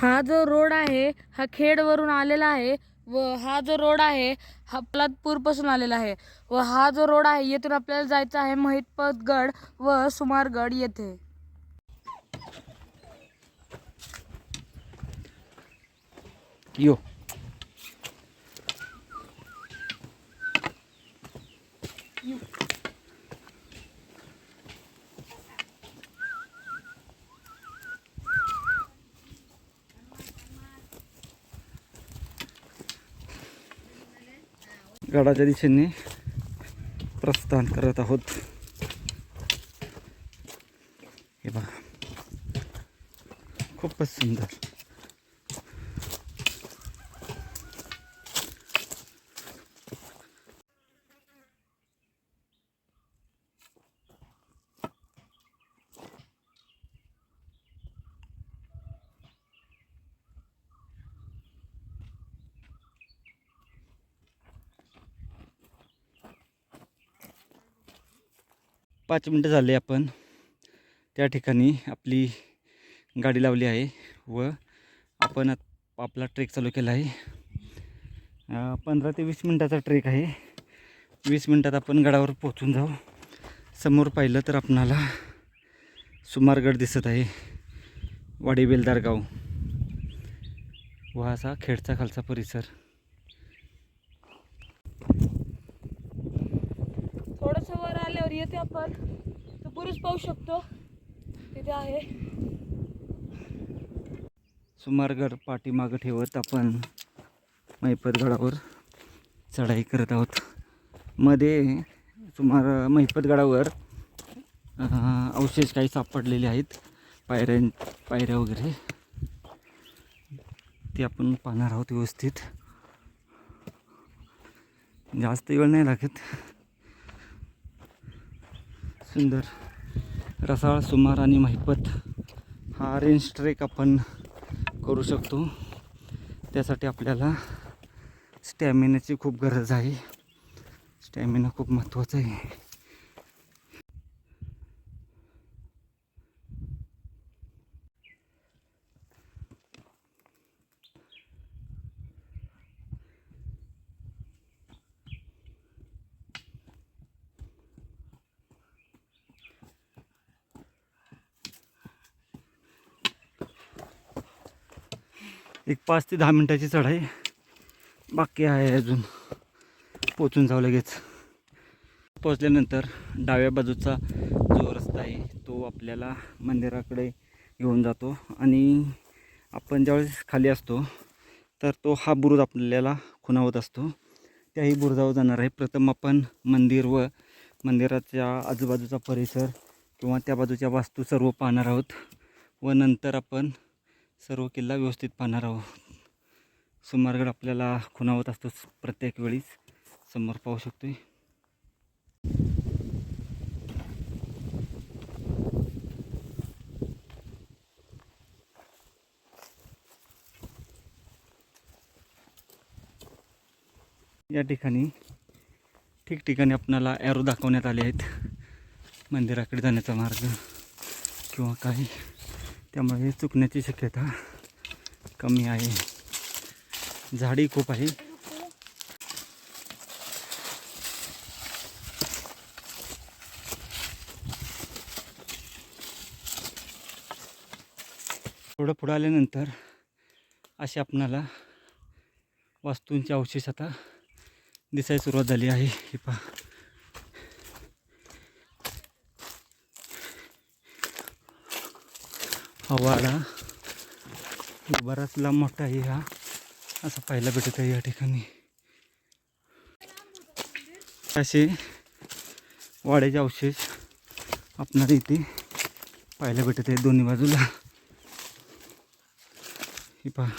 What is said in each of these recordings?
हा जो रोड आहे हा खेडवरून आलेला आहे व हा जो रोड आहे हा पोलादपूरपासून आलेला आहे व हा जो रोड आहे येथून आपल्याला जायचं आहे महितपतगड व सुमारगड येथे. यो. गडाच्या दिशेने प्रस्थान करत आहोत. हे बघा. खूपच सुंदर. पाच मिनटं झाले आपण. त्या ठिकाणी आपली गाडी लावली आहे व आपण आपला ट्रेक चालू केला आहे. पंधरा ते वीस मिनटाचा ट्रेक आहे. वीस मिनटात आपण गडावर पोहोचून जाऊ. समोर पाहिलं तर आपणाला सुमारगड दिसत आहे. वाडी बेलदार गाव. व असा खेडचा खालचा परिसर थोडस वर आल्यावर आपण तो पुरुष पाहू शकतो. तिथे आहे. सुमारगड पाठीमागं ठेवत आपण मैपतगडावर चढाई करत आहोत. मध्ये सुमार महिपतगडावर अवशेष काही सापडलेले आहेत. पायऱ्या पायऱ्या वगैरे. ते आपण पाहणार आहोत व्यवस्थित. जास्त वेळ नाही लागत. सुंदर रसाळ सुमार आणि महिपत हा रेंज ट्रेक आपण करू शकतो. त्यासाठी आपल्याला स्टॅमिनाची खूप गरज आहे. स्टॅमिना खूप महत्त्वाचा आहे. एक पाच ते दहा मिनटाची चढाई बाकी आहे अजून. पोचून जावं लगेच. पोचल्यानंतर डाव्या बाजूचा जो रस्ता आहे तो आपल्याला मंदिराकडे घेऊन जातो. आणि आपण ज्यावेळेस खाली असतो तर तो हा बुरुज आपल्याला खुणावत असतो. त्याही बुरुजावर जाणार आहे. प्रथम आपण मंदिर व मंदिराच्या आजूबाजूचा परिसर किंवा त्या बाजूच्या वास्तू सर्व पाहणार आहोत. व नंतर आपण सर्व किल्ला व्यवस्थित पाहणार आहोत. सुमारगड आपल्याला खुणावत असतो प्रत्येक वेळीच. समोर पाहू शकतोय. या ठिकाणी ठिकठिकाणी आपणाला ॲरो दाखवण्यात आले आहेत. मंदिराकडे जाण्याचा मार्ग किंवा काही. त्यामुळे चुकण्याची शक्यता कमी आहे. झाडी खूप आहे. थोडं पुढं आल्यानंतर असे आपणाला वास्तूंचे अवशेष आता दिसायला सुरुवात झाली आहे. हे पहा. हा बराच लांब मोठा आहे हा. असं पाहायला भेटत आहे या ठिकाणी. असे वाड्याचे अवशेष आपणाला इथे पाहायला भेटत आहे दोन्ही बाजूला. हे पहा.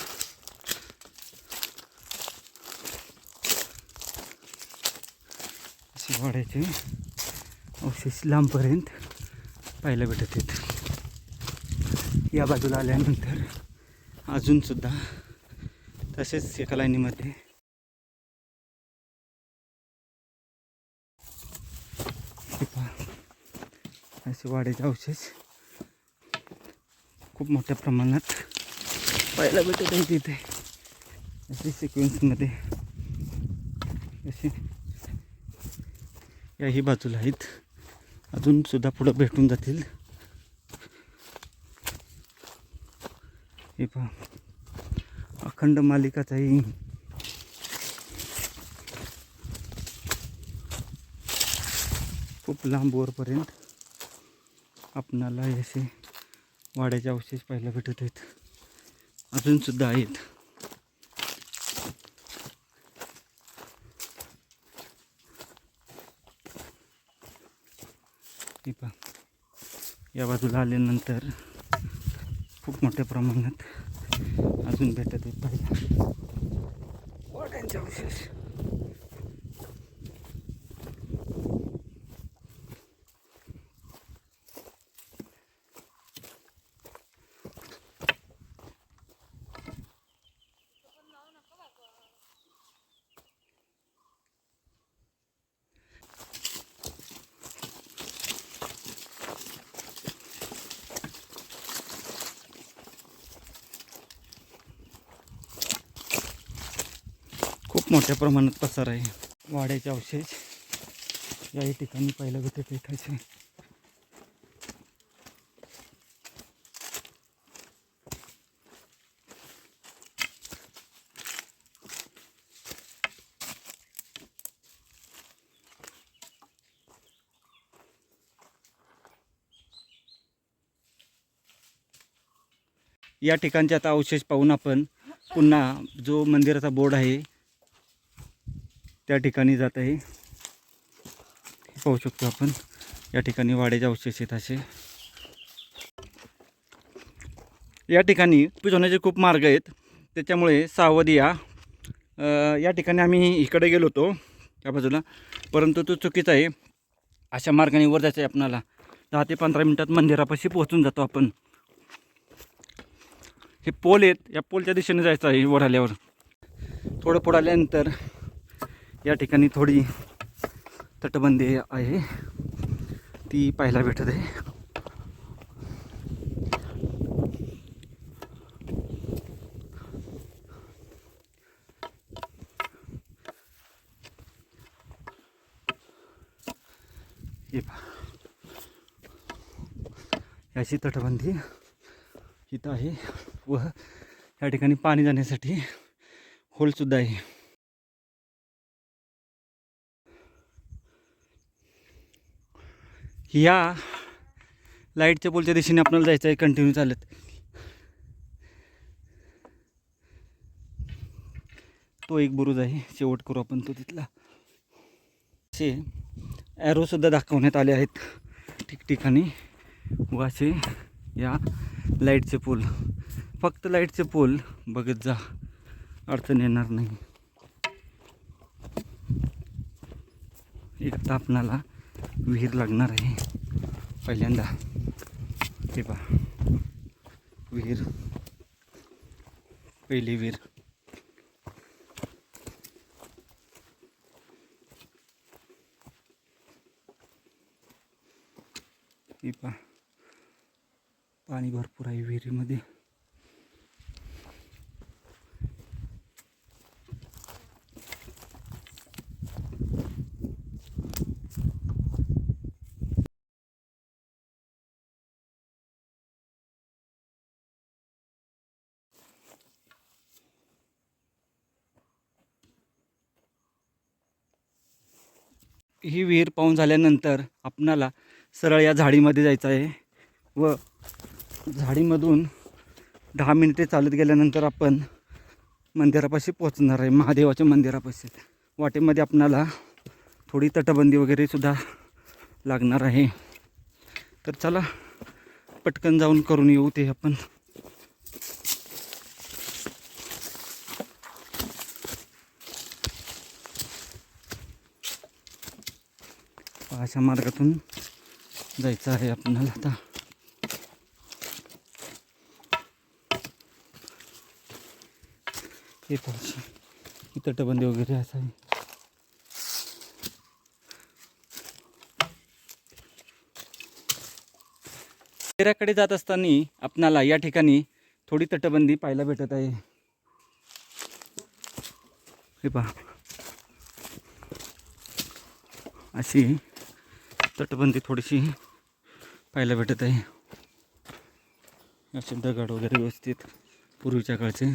असे वाड्याचे अवशेष लांबपर्यंत पाहायला भेटत आहेत. या बाजूला आल्यानंतर अजूनसुद्धा तसेच एका लाईनीमध्ये असे वाड्याचे अवशेष खूप मोठ्या प्रमाणात पाहायला भेटत आहे तिथे असे सिक्वेन्समध्ये असे याही बाजूला आहेत. अजूनसुद्धा पुढं भेटून जातील. हे पहा. अखंड मालिकाचाही खूप लांब वरपर्यंत आपणाला असे वाड्याचे अवशेष पाहायला भेटत आहेत. अजून सुद्धा आहेत. हे पहा. या बाजूला आल्यानंतर खूप मोठ्या प्रमाणात अजून भेटत आहेत पाहिजे अवशेष खूप मोठ्या प्रमाणात पसार आहे. वाड्याचे अवशेष याही ठिकाणी पाहिलं होते पेठाचे या ठिकाणचे आता अवशेष पाहून आपण पुन्हा जो मंदिराचा बोर्ड आहे त्या ठिकाणी जात आहे. पाहू शकतो आपण. या ठिकाणी वाड्याचे अवशेष आहेत असे. या ठिकाणी पिजवण्याचे खूप मार्ग आहेत. त्याच्यामुळे सावधिया या ठिकाणी आम्ही इकडे गेलो होतो त्या बाजूला. परंतु तो चुकीचा आहे. अशा मार्गाने वर जायचं आहे आपणाला. दहा ते पंधरा मिनटात मंदिरापाशी पोहोचून जातो आपण. हे पोल आहेत. या पोलच्या दिशेने जायचं आहे वर आल्यावर. थोडं पुढं आल्यानंतर या ठिकाणी थोडी तटबंदी आहे. ती पाहायला भेटत. आहे हे याची तटबंदी इथं आहे व या ठिकाणी पाणी जाण्यासाठी होलसुद्धा आहे. या लाईटच्या पोलच्या दिशेने आपल्याला जायचं आहे. कंटिन्यू चालत. तो एक बुरुज आहे. शेवट करू आपण तो तिथला. असे ॲरोसुद्धा दाखवण्यात आले आहेत. ठिकठिकाणी. व असे या लाईटचे पोल. फक्त लाईटचे पोल बघत जा. अडचण येणार नाही. एक आता आपणाला विहीर लागणार आहे पहिल्यांदा. ते पहा. विहीर. पहिली विहीर. हे पहा. पाणी भरपूर आहे विहिरीमध्ये. ही विहीर पाहून झाल्यानंतर आपणाला सरळ या झाडीमध्ये जायचं आहे व झाडीमधून दहा मिनिटे चालत गेल्यानंतर आपण मंदिरापाशी पोचणार आहे महादेवाच्या मंदिरापाशी. वाटेमध्ये आपणाला थोडी तटबंदी वगैरे सुद्धा लागणार आहे. तर चला पटकन जाऊन करून येऊ ते आपण. अशा मार्गातून जायचं आहे आपणाला आता. हे पाहिजे तटबंदी वगैरे असावी मंदिराकडे जात असताना आपणाला या ठिकाणी थोडी तटबंदी पाहायला भेटत आहे. हे पहा. अशी तटबंदी थोडीशी पाहायला भेटत आहे. असे दगड वगैरे व्यवस्थित पूर्वीच्या काळचे.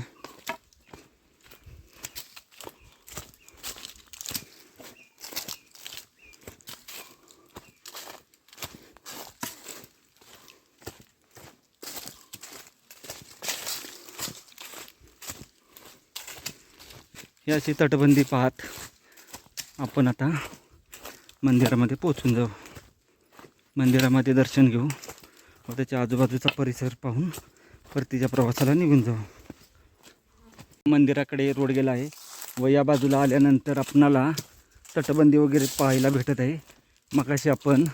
ही अशी तटबंदी पाहत आपण आता मंदिरामध्ये पोचून जाऊ. मंदिरामध्ये दर्शन घेऊ. व त्याच्या आजूबाजूचा परिसर पाहून परतीच्या प्रवासाला निघून जाऊ. मंदिराकडे रोड गेला आहे. व या बाजूला आल्यानंतर आपणाला तटबंदी वगैरे पाहायला भेटत आहे. मगाशी आपण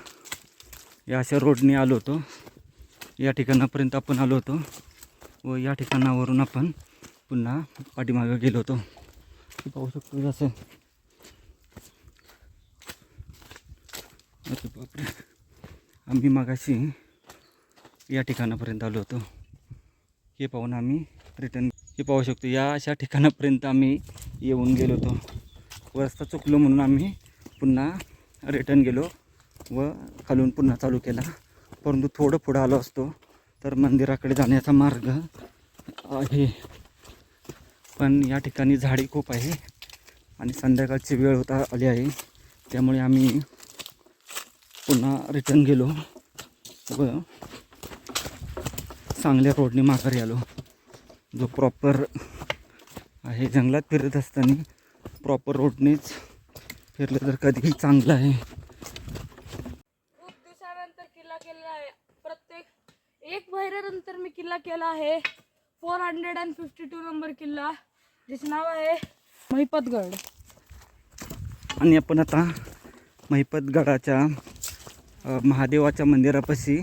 या अशा रोडने आलो होतो. या ठिकाणापर्यंत आपण आलो होतो. व या ठिकाणावरून आपण पुन्हा पाठीमागं गेलो होतो. पाहू शकतो असं? बापरे. आम्ही मागाशी या ठिकाणापर्यंत आलो होतो. हे पाहून आम्ही रिटर्न हे पाहू शकतो या अशा ठिकाणापर्यंत आम्ही येऊन गेलो होतो. रस्ता चुकलो म्हणून आम्ही पुन्हा रिटर्न गेलो व खालून पुन्हा चालू केला. परंतु थोडं पुढं आलो असतो तर मंदिराकडे जाण्याचा मार्ग आहे. पण या ठिकाणी झाडी खूप आहे आणि संध्याकाळची वेळ होता आली आहे. त्यामुळे आम्ही पुन्हा रिटर्न गेलो. व चांगल्या रोडने माघारी आलो. जो प्रॉपर आहे जंगलात फिरत असताना प्रॉपर रोडनेच फिरलं तर कधीही चांगलं आहे. खूप दिवसानंतर किल्ला केलेला आहे. प्रत्येक एक महिन्यानंतर मी किल्ला केला आहे. Four hundred and fifty two number किल्ला ज्याचे नाव आहे महिपतगड. आणि आपण आता महिपतगडाच्या महादेवाच्या मंदिरापाशी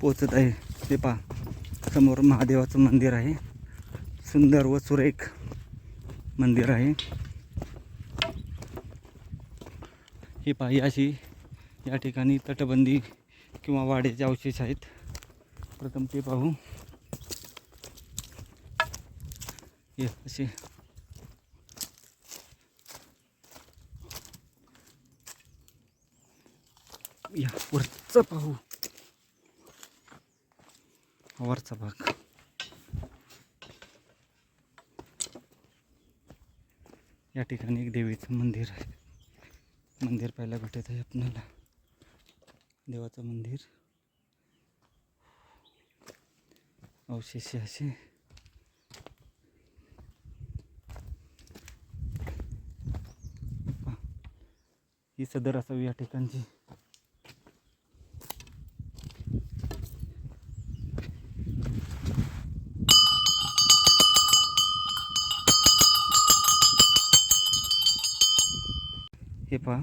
पोचत आहे. ते पहा समोर महादेवाचं मंदिर आहे. सुंदर व सुरेख मंदिर आहे. हे पहा अशी या ठिकाणी तटबंदी किंवा वाड्याचे अवशेष आहेत. प्रथम ते पाहू. हे असे या वरचं पाहू. वरचा भाग. या ठिकाणी एक देवीचं मंदिर आहे. मंदिर पाहायला भेटत आहे आपल्याला. देवाचं मंदिर. अवशेष असे. ही सदर असावी या ठिकाणची हे पहा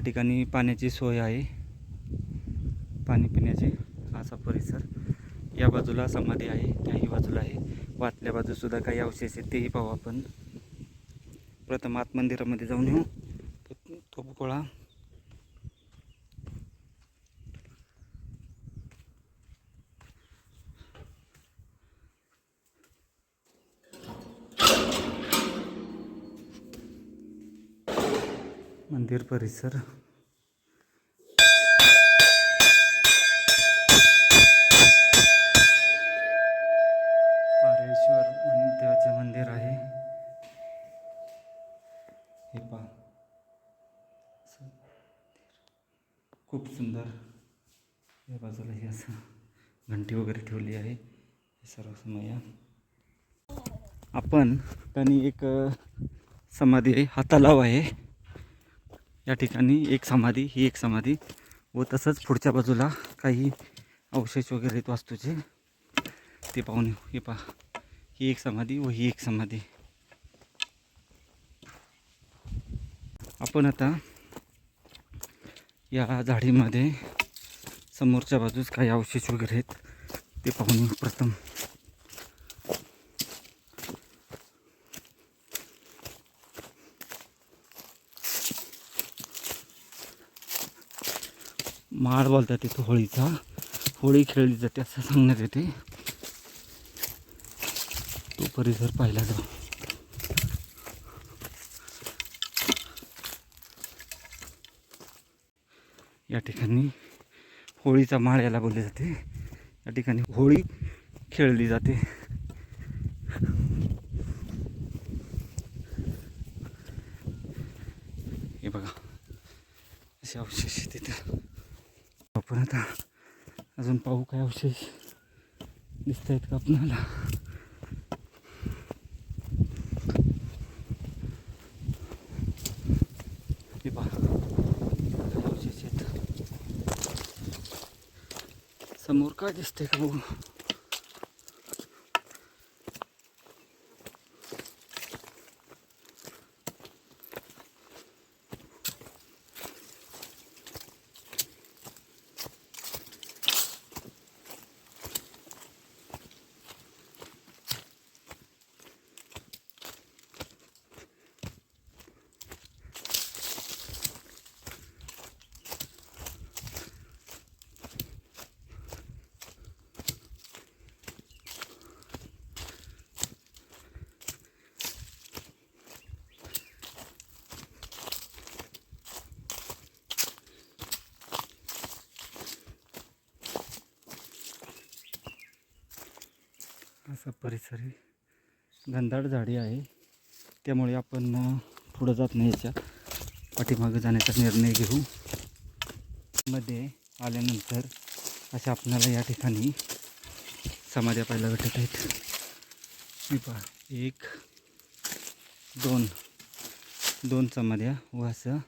या ठिकाणी पाण्याची सोय आहे. पाणी पिण्याचे असा परिसर. या बाजूला समाधी आहे त्याही बाजूला आहे. वाचल्या बाजूसुद्धा काही अवशेष आहेत तेही पाहू आपण. प्रथम आत मंदिरामध्ये जाऊन येऊ. तो- मंदिर परिसर. पारेश्वर देवाचे मंदिर आहे. हे पा खूप सुंदर. या बाजूला हे असं घंटी वगैरे ठेवली आहे. हे सर्व समया. आपण त्यांनी एक समाधी आहे हा तलाव आहे. या ठिकाणी एक समाधी ही एक समाधी व तसंच पुढच्या बाजूला काही अवशेष वगैरे आहेत वास्तूचे. ते पाहून हे पहा. ही एक समाधी व ही एक समाधी. आपण आता या झाडीमध्ये समोरच्या बाजूस काही अवशेष वगैरे आहेत. ते पाहून प्रथम. माळ बोलतात तिथं होळीचा. होळी खेळली जाते असं सांगण्यात येते. तो परिसर पाहिला जाऊ. या ठिकाणी होळीचा माळ याला बोलले जाते. या ठिकाणी होळी खेळली जाते हे बघा असे अवशेष आहे तिथं आपण आता अजून पाहू काय अवशेष दिसत आहेत का आपणाला हे पहा. काय अवशेष आहेत. समोर काय दिसतंय का बघू? असा परिसर आहे. घनदाट झाडी आहे. त्यामुळे आपण पुढं जात नाही याच्या. पाठीमागं जाण्याचा निर्णय घेऊ. मध्ये आल्यानंतर अशा आपल्याला या ठिकाणी समाध्या पाहायला भेटत आहेत. मी पहा. एक दोन दोन समाध्या व असं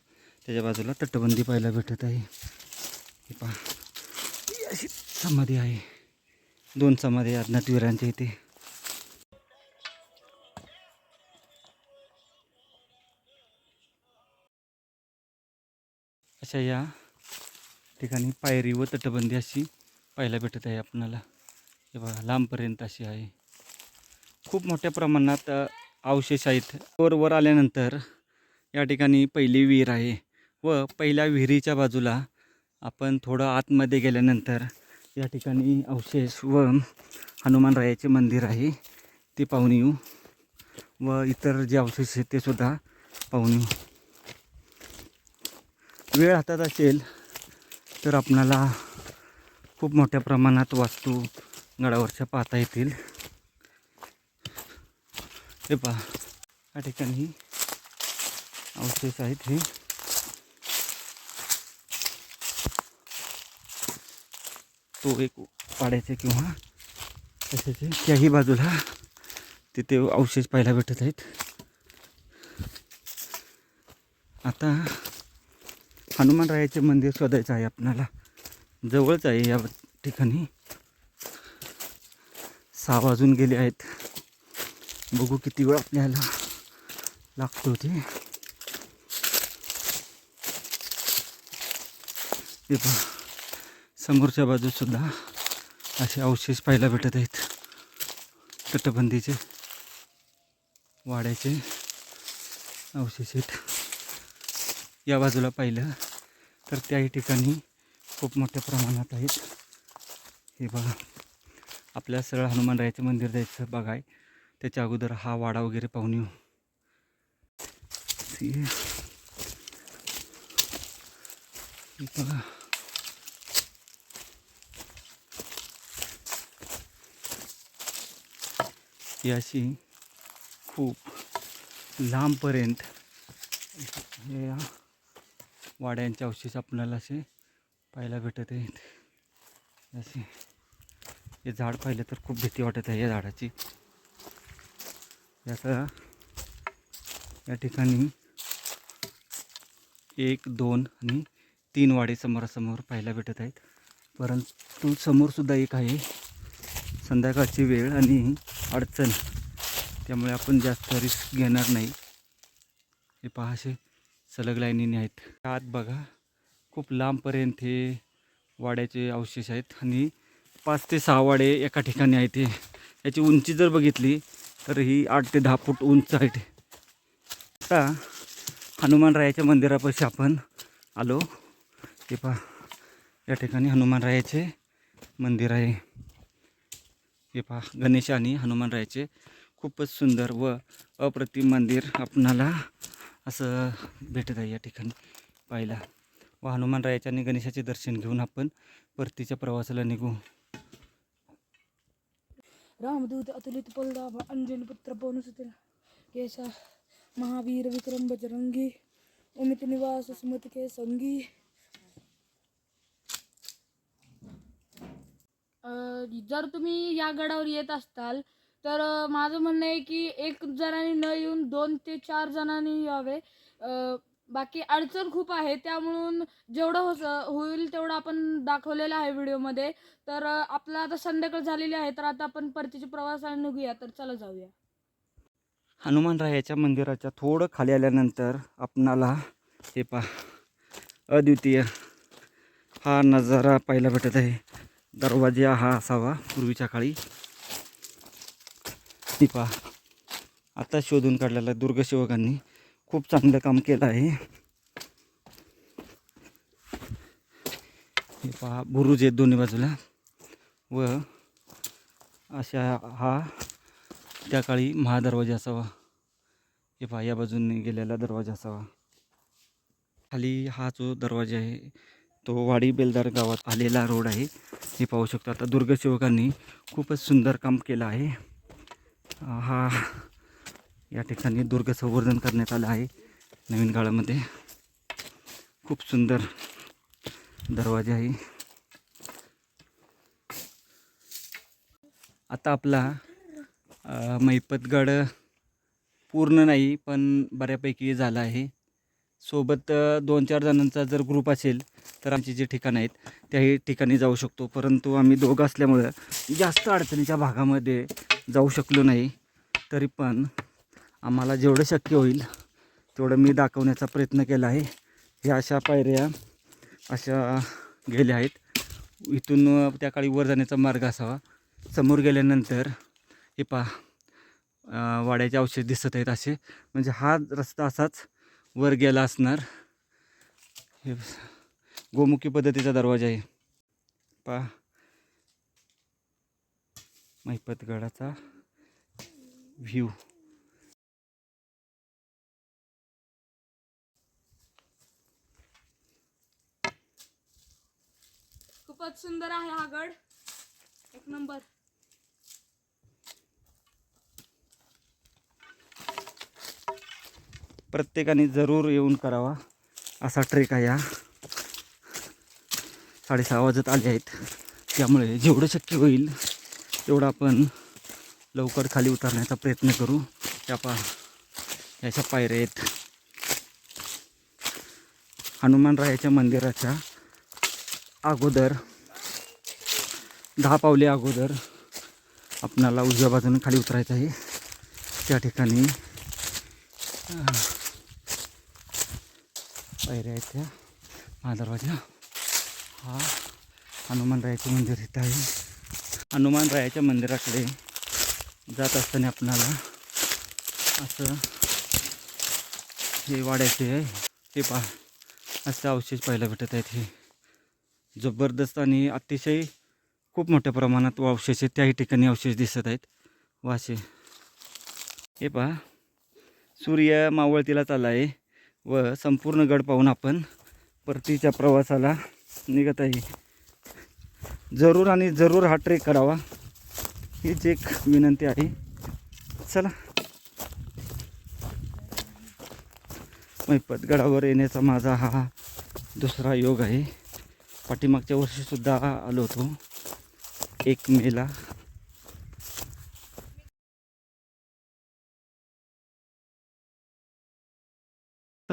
त्याच्या बाजूला तटबंदी पाहायला भेटत आहे. हे पहा. ही अशी समाधी आहे. दोन समाधी अज्ञात वीरांच्या इथे. अशा या ठिकाणी पायरी व तटबंदी अशी पाहायला भेटत आहे आपणाला. हे बघा लांबपर्यंत अशी आहे. खूप मोठ्या प्रमाणात अवशेष आहेत. वर वर आल्यानंतर या ठिकाणी पहिली विहीर आहे व पहिल्या विहिरीच्या बाजूला आपण थोडं आतमध्ये गेल्यानंतर या ठिकाणी अवशेष व हनुमानरायाचे मंदिर आहे. ते पाहून येऊ. व इतर जे अवशेष आहेत ते सुद्धा पाहून येऊ. वेळ हातात असेल तर आपणाला खूप मोठ्या प्रमाणात वास्तू गडावरच्या पाहता येतील. हे पहा. या ठिकाणी अवशेष आहेत हे. तो एक पाड्याचे किंवा तसेच त्याही बाजूला तिथे अवशेष पाहायला भेटत आहेत. आता हनुमानरायाचे मंदिर शोधायचं आहे आपणाला. जवळच आहे या ठिकाणी. सहा वाजून गेले आहेत. बघू किती वेळ आपल्याला लागतो ते. बघा पहा. समोरच्या बाजूसुद्धा असे अवशेष पाहायला भेटत आहेत. तटबंदीचे वाड्याचे अवशेष आहेत. या बाजूला पाहिलं तर त्याही ठिकाणी खूप मोठ्या प्रमाणात आहेत. हे बघा आपल्या सरळ हनुमानरायाचं मंदिर जायचं बघाय त्याच्या अगोदर हा वाडा वगैरे पाहून येऊ. हे बघा ही अशी खूप लांबपर्यंत या वाड्यांचे अवशेष आपल्याला असे पाहायला भेटत आहेत. असे हे झाड पाहिलं तर खूप भीती वाटत आहे या झाडाची. याचा या ठिकाणी एक दोन आणि तीन वाडे समोरासमोर पाहायला भेटत आहेत. परंतु समोरसुद्धा एक आहे. संध्याकाळची वेळ आणि अडचण. त्यामुळे आपण जास्त रिस्क घेणार नाही. हे पहाशे सलग लाईनीने आहेत. आत बघा खूप लांबपर्यंत हे वाड्याचे अवशेष आहेत आणि पाच ते सहा वाडे एका ठिकाणी आहेत हे. याची उंची जर बघितली तर ही आठ ते दहा फूट उंच आहे आता हनुमानरायाच्या मंदिरापाशी आपण आलो. हे पहा या ठिकाणी हनुमानरायाचे मंदिर आहे. हे पहा गणेश आणि हनुमानरायाचे खूपच सुंदर व अप्रतिम मंदिर आपणाला असं भेटत आहे या ठिकाणी पाहायला. व हनुमानरायाचे आणि गणेशाचे दर्शन घेऊन आपण परतीच्या प्रवासाला निघू. रामदूत अतुलित बलदाभ अंजनी पुत्र पवनसुते केशा महावीर विक्रम बजरंगी उमित निवास सुमत के संगी जर तुम्ही या गडावर येत असताल तर माझं म्हणणं आहे की एक जणांनी न येऊन दोन ते चार जणांनी यावे. बाकी अडचण खूप आहे त्यामुळून जेवढं हो होईल तेवढं आपण दाखवलेलं आहे व्हिडिओमध्ये. तर आपलं आता संध्याकाळ झालेली आहे तर आता आपण परतीच्या प्रवासाला निघूया तर चला जाऊया. हनुमानरायाच्या मंदिराच्या थोडं खाली आल्यानंतर आपणाला हे पा अद्वितीय हा नजारा पाहायला भेटत आहे. दरवाजा हा असावा पूर्वीच्या काळी. हे आता शोधून काढलेला दुर्गसेवकांनी खूप चांगलं काम केलं आहे. हे पहा बुरुज आहेत दोन्ही बाजूला. व अशा हा त्या काळी महादरवाजा असावा. हे पहा या बाजूने गेलेला दरवाजा असावा. खाली हा जो दरवाजा आहे तो वाडी बेलदार गावात आलेला रोड आहे. हे पाहू शकतो. आता दुर्गसेवकांनी खूपच सुंदर काम केलं आहे. हा या ठिकाणी दुर्ग संवर्धन करण्यात आलं आहे. नवीन काळामध्ये खूप सुंदर दरवाजा आहे. आता आपला मैपतगड पूर्ण नाही पण बऱ्यापैकी झाला आहे. सोबत दोन चार जणांचा जर ग्रुप असेल तर आमची जी ठिकाणं आहेत त्याही ठिकाणी जाऊ शकतो. परंतु आम्ही दोघं असल्यामुळं जास्त अडचणीच्या भागामध्ये जाऊ शकलो नाही. तरी पण आम्हाला जेवढं शक्य होईल तेवढं मी दाखवण्याचा प्रयत्न केला आहे. ह्या अशा पायऱ्या अशा गेल्या आहेत. इथून त्या काळी वर जाण्याचा मार्ग असावा. समोर गेल्यानंतर हे पहा वाड्याचे अवशेष दिसत आहेत असे. म्हणजे हा रस्ता असाच वर गेला असणार. हे गोमुखी पद्धतीचा दरवाजा आहे. पहा महिपतगडाचा व्ह्यू खूपच सुंदर आहे हा गड. एक नंबर. प्रत्येकाने जरूर येऊन करावा. असा ट्रेक आहे हा. साडेसहा वाजत आले आहेत. त्यामुळे जेवढं शक्य होईल तेवढं आपण लवकर खाली उतरण्याचा प्रयत्न करू. त्या पा याच्या पायऱ्या आहेत. हनुमानरायाच्या मंदिराच्या अगोदर दहा पावले अगोदर आपणाला उजव्या बाजूने खाली उतरायचं आहे. त्या ठिकाणी पायऱ्या आहेत त्या. महादरवाजा हा हनुमानरायाचं मंदिर इथं आहे. हनुमानरायाच्या मंदिराकडे जात असताना आपणाला असं हे वाड्याचे आहे. हे पहा असे अवशेष पाहायला भेटत आहेत हे. जबरदस्त आणि अतिशय खूप मोठ्या प्रमाणात अवशेष आहेत. त्याही ठिकाणी अवशेष दिसत आहेत. वाशे हे पहा सूर्य मावळतीला चालला आहे. व संपूर्ण गड पाहून आपण परतीच्या प्रवासाला निघत आहे. जरूर आणि जरूर हा ट्रेक करावा. हीच एक विनंती आहे. चला. मैपतगडावर येण्याचा माझा हा दुसरा योग आहे. पाठीमागच्या वर्षीसुद्धा आलो होतो. एक मेला.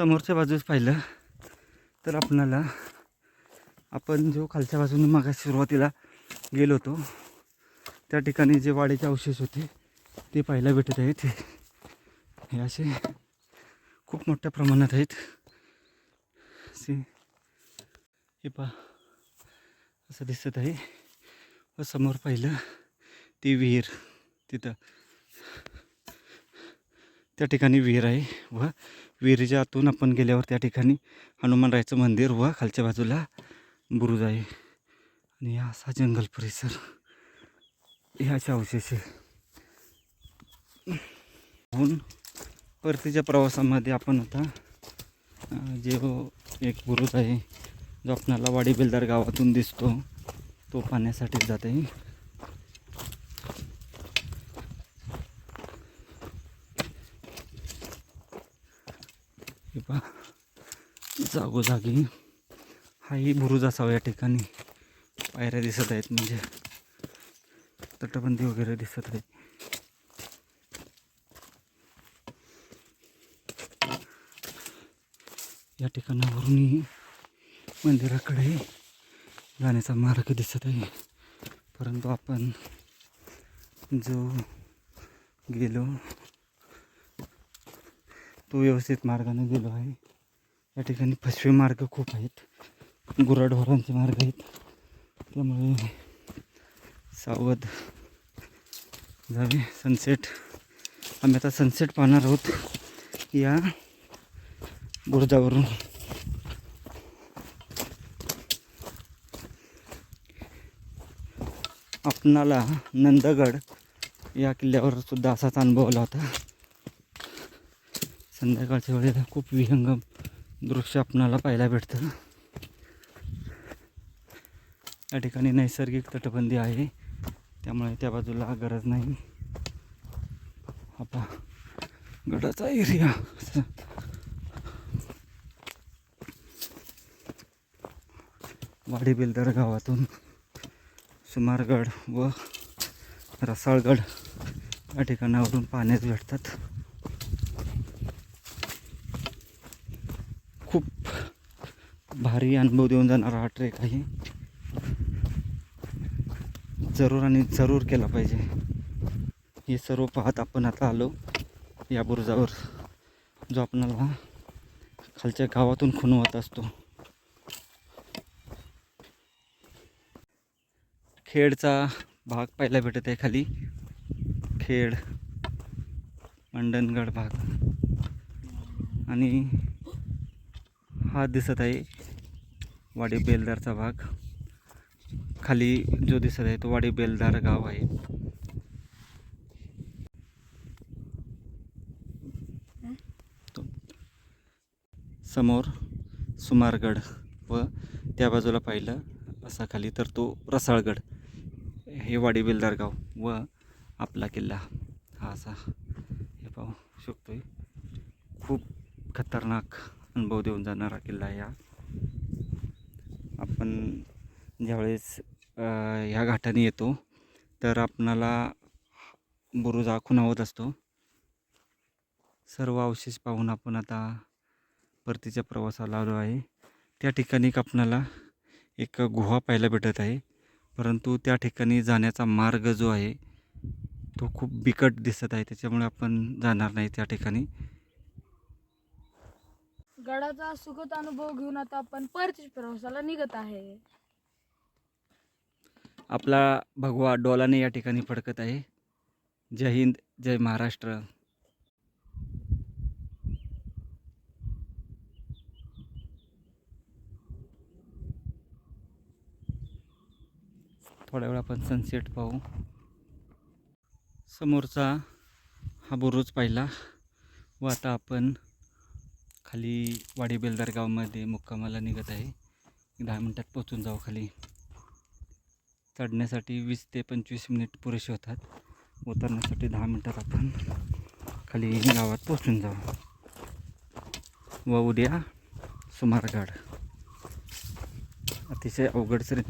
समोरच्या बाजूस पाहिलं तर आपणाला आपण जो खालच्या बाजूने मागा सुरुवातीला गेलो होतो त्या ठिकाणी जे वाड्याचे अवशेष होते ते पाहायला भेटत आहेत. हे असे खूप मोठ्या प्रमाणात आहेत. असे हे पा असं दिसत आहे. व समोर पाहिलं ती विहीर तिथं. त्या ठिकाणी विहीर आहे व विहिरीच्या आतून आपण गेल्यावर त्या ठिकाणी हनुमानरायाचं मंदिर व खालच्या बाजूला बुरुज आहे. आणि असा जंगल परिसर हे असे अवशेष. आहे होऊन परतीच्या प्रवासामध्ये आपण आता जे हो एक बुरुज आहे जो आपणाला वाडी बेलदार गावातून दिसतो तो पाहण्यासाठी जात आहे. हे पहा जागोजागी हाही बुरुज असावा या ठिकाणी. पायऱ्या दिसत आहेत म्हणजे तटबंदी वगैरे दिसत आहे. या ठिकाणावरूनही मंदिराकडे जाण्याचा मार्ग दिसत आहे. परंतु आपण जो गेलो तो व्यवस्थित मार्गाने गेलो आहे. या ठिकाणी फसवे मार्ग खूप आहेत. गुराढोरांचे मार्ग आहेत. त्यामुळे सावध जावे. सनसेट आम्ही आता सनसेट पाहणार आहोत. या बुरुजावरून. आपणाला नंदगड या किल्ल्यावर सुद्धा असाच अनुभव आला होता. संध्याकाळच्या वेळेला खूप विहंगम दृश्य आपणाला पाहायला भेटतं. या ठिकाणी नैसर्गिक तटबंदी आहे. त्यामुळे त्या बाजूला गरज नाही. आपला गडाचा एरिया वाडी बेलदर गावातून सुमारगड व रसाळगड या ठिकाणावरून पाण्यात भेटतात खूप भारी अनुभव देऊन जाणारा हा ट्रेक आहे. जरूर आणि जरूर केला पाहिजे. हे सर्व पाहत आपण आता आलो या बुरुजावर जो आपणाला खालच्या गावातून खुणवत असतो. खेडचा भाग पाहायला भेटत आहे खाली. खेड मंडणगड भाग. आणि हा दिसत आहे वाडी बेलदारचा भाग. खाली जो दिसत आहे तो वाडी बेलदार गाव आहे. तो समोर सुमारगड व त्या बाजूला पाहिलं असा खाली तर तो रसाळगड. हे वाडी बेलदार गाव व आपला किल्ला हा असा. हे पाहू शकतोय. खूप खतरनाक अनुभव देऊन जाणारा किल्ला या आपण ज्यावेळेस ह्या घाटाने येतो तर आपणाला बुरुज हा खुणावत असतो. सर्व अवशेष पाहून आपण आता परतीच्या प्रवासाला आलो आहे. त्या ठिकाणी एक आपणाला एक गुहा पाहायला भेटत आहे. परंतु त्या ठिकाणी जाण्याचा मार्ग जो आहे तो खूप बिकट दिसत आहे. त्याच्यामुळे आपण जाणार नाही त्या ठिकाणी. गडाचा सुखद अनुभव घेऊन आता आपण परतीच प्रवासाला निघत आहे. आपला भगवा डोलाने या ठिकाणी फडकत आहे. जय हिंद जय महाराष्ट्र. थोड्या वेळ आपण सनसेट पाहू. समोरचा हा बुरुज पाहिला व आता आपण खाली वाडी बेलदार गावामध्ये मुक्कामाला निघत आहे. दहा मिनटात पोचून जाऊ खाली. चढण्यासाठी वीस ते पंचवीस मिनिट पुरेसे होतात. उतरण्यासाठी दहा मिनटात आपण खाली गावात पोचून जाऊ. व उद्या सुमारगड. अतिशय अवघड सर